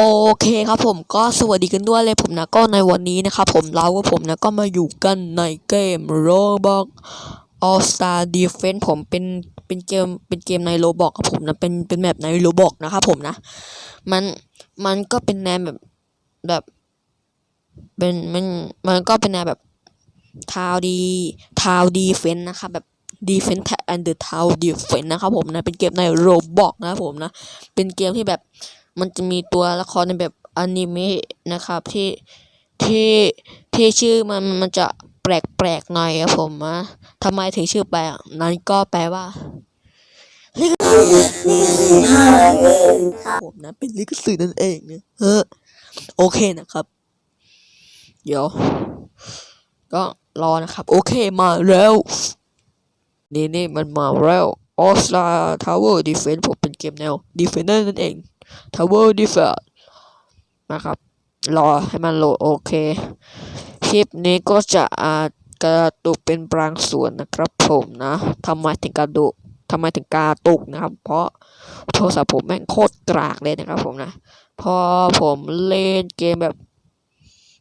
โอเคครับผมก็สวัสดีกันด้วยเลยผมนะก็ในวันนี้นะครับผมเรากับผมนะก็มาอยู่กันในเกม Roblox All Star Defense ผมเป็นเป็นเกมเป็นเกมใน Roblox ครับผมนะเป็นเป็นแบบใน Roblox นะครับผมนะ มันมันก็เป็นแนวแบบแบบเป็นมันมันก็เป็นแนวแบบทาวดีทาวดีเฟนนะครับแบบ Defense and the Town Defense นะครับผมนะเป็นเกมใน Roblox นะครับผมนะเป็นเกมที่แบบ มันจะมีตัวละครในแบบอนิเมะนะครับที่ที่ที่ชื่อมันมันจะแปลกๆหน่อยครับผมนะทำไมถึงชื่อแปลกนั้นก็แปลว่าลิขสิทธิ์ผมนะเป็นลิขสิทธิ์นั่นเองนะเออโอเคนะครับ เดี๋ยว ก็รอนะครับ โอเคมาแล้ว นี่นี่มันมาแล้ว All Star Tower Defense ผมเป็นเกมแนว Defender นั่นเอง Tower Defense นะครับ รอให้มันโหลดโอเค คลิปนี้ก็จะอาจกระตุกเป็นบางส่วนนะครับผมนะทำไมถึงกระดุกทำไมถึงกระตุกนะครับ เพราะโทรศัพท์ผมแม่งโคตรกรากเลยนะครับผมนะ พอผมเล่นเกมแบบ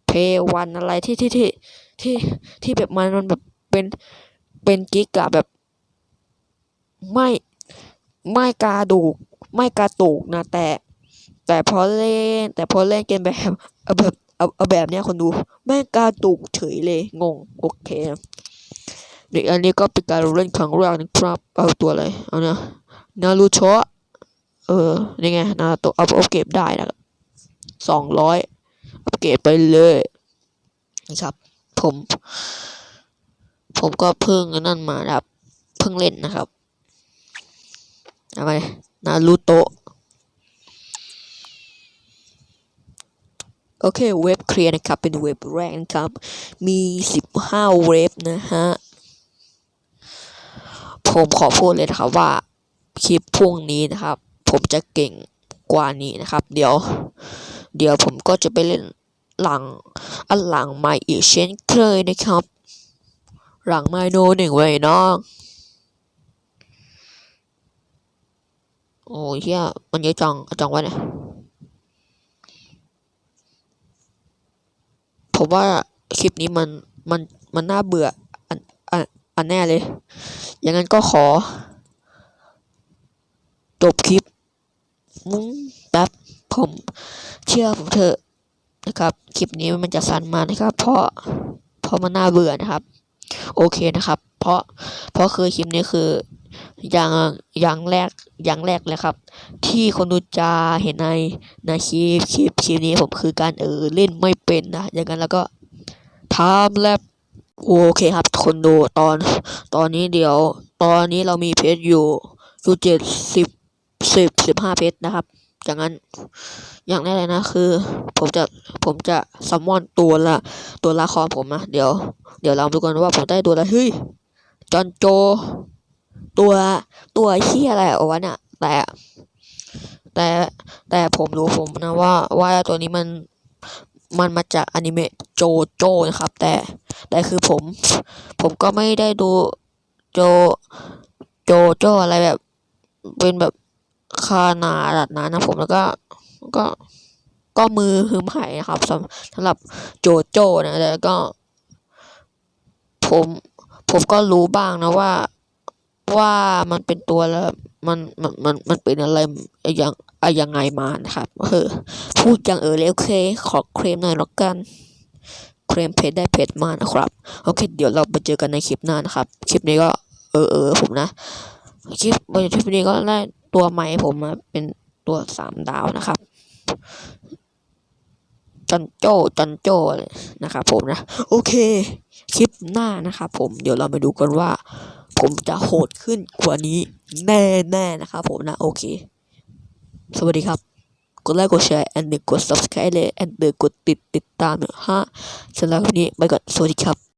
เพย์วันอะไรที่ที่ที่ที่ที่แบบมันมันแบบเป็นเป็นกิกอะแบบ ไม่ไม่กระดูก ไม่กระตุกนะ แต่ แต่พอเล่น แต่พอเล่นเกมแบบเอาแบบเอาเอาแบบเนี้ยคนดูแม่กระตุกเฉยเลยงงโอเคเด็กอันนี้ก็เป็นการเล่นครั้งแรกนะครับเอาตัวอะไรเอานะนารูโชะเออนี่ไงนาตัวเอาเอาเก็บได้นะสองร้อยอัปเกรดไปเลยนะครับ ผม ผมก็เพิ่งนั่นมาครับ เพิ่งเล่นนะครับทำไม นารูโตะโอเค เว็บเคลียร์นะครับ เป็นเว็บแรกนะครับ มีสิบห้าเว็บนะฮะ ผมขอพูดเลยนะครับว่า คลิปพวกนี้นะครับ ผมจะเก่งกว่านี้นะครับ เดี๋ยว เดี๋ยวผมก็จะไปเล่นหลัง อันหลังใหม่อีกเช่นเคยนะครับ หลังไมโนหนึ่งไว้น้อง โอ้ยเฮียมันเยอะจังอจังวะเนี่ยผมว่าคลิปนี้มันมันมันน่าเบื่ออันอันอันแน่เลย อย่างนั้นก็ขอ จบคลิป มุ้งแป๊บผมเชื่อผมเถอะนะครับ คลิปนี้มันจะสั้นมานะครับ เพราะเพราะมันน่าเบื่อนะครับ โอเคนะครับ เพราะเพราะคือคลิปนี้คืออย่างอย่างแรกอย่างแรกเลยครับ ที่คนดูจะเห็นในในคลิปคลิปคลิปนี้ผมคือการเออเล่นไม่เป็นนะอย่างนั้นแล้วก็ทำแลบโอเคครับ คนดูตอน ตอนนี้เดี๋ยว ตอนนี้เรามีเพจอยู่อยู่เจ็ดสิบสิบสิบห้าเพจนะครับ อย่างนั้นอย่างแรกเลยนะคือ ผมจะผมจะซัมมอนตัวละตัวละครผมนะเดี๋ยว เดี๋ยวเราดูกันว่าผมได้ตัวอะไรเฮ้ยจอนโจ ตัวตัวเฮียอะไรเอาวะเนี่ยแต่ แต่แต่ผมรู้ผมนะว่าว่าตัวนี้มันมันมาจากอนิเมะโจโจนะครับ แต่แต่คือผม ผมก็ไม่ได้ดูโจโจโจอะไรแบบ เป็นแบบ ขนาดนั้นนะผมแล้วก็ก็ก็มือหืมหายนะครับสำสำหรับโจโจนะแต่ก็ ผมผมก็รู้บ้างนะว่าว่ามันเป็นตัวแล้วมันมันมันมันเป็นอะไรอย่างอะยังไงมานะครับเออพูดอย่างเออเลยโอเค ขอเคลมหน่อยแล้วกัน เคลมเพจได้เพจมานะครับ โอเค เดี๋ยวเราไปเจอกันในคลิปหน้านะครับ คลิปนี้ก็เออเออผมนะ คลิปในคลิปนี้ก็ได้ ตัวใหม่ผมเป็นตัวสามดาวนะครับจันโจ้จันโจ้เลยนะครับผมนะ โอเค คลิปหน้านะครับผมเดี๋ยวเรามาดูกันว่า ผมจะโหดขึ้นกว่านี้แน่ๆนะครับผมนะ โอเค สวัสดีครับ กดไลค์กดแชร์ and กด subscribe เลย and กดติดติดตามนะฮะสำหรับวันนี้ไปก่อนสวัสดีครับ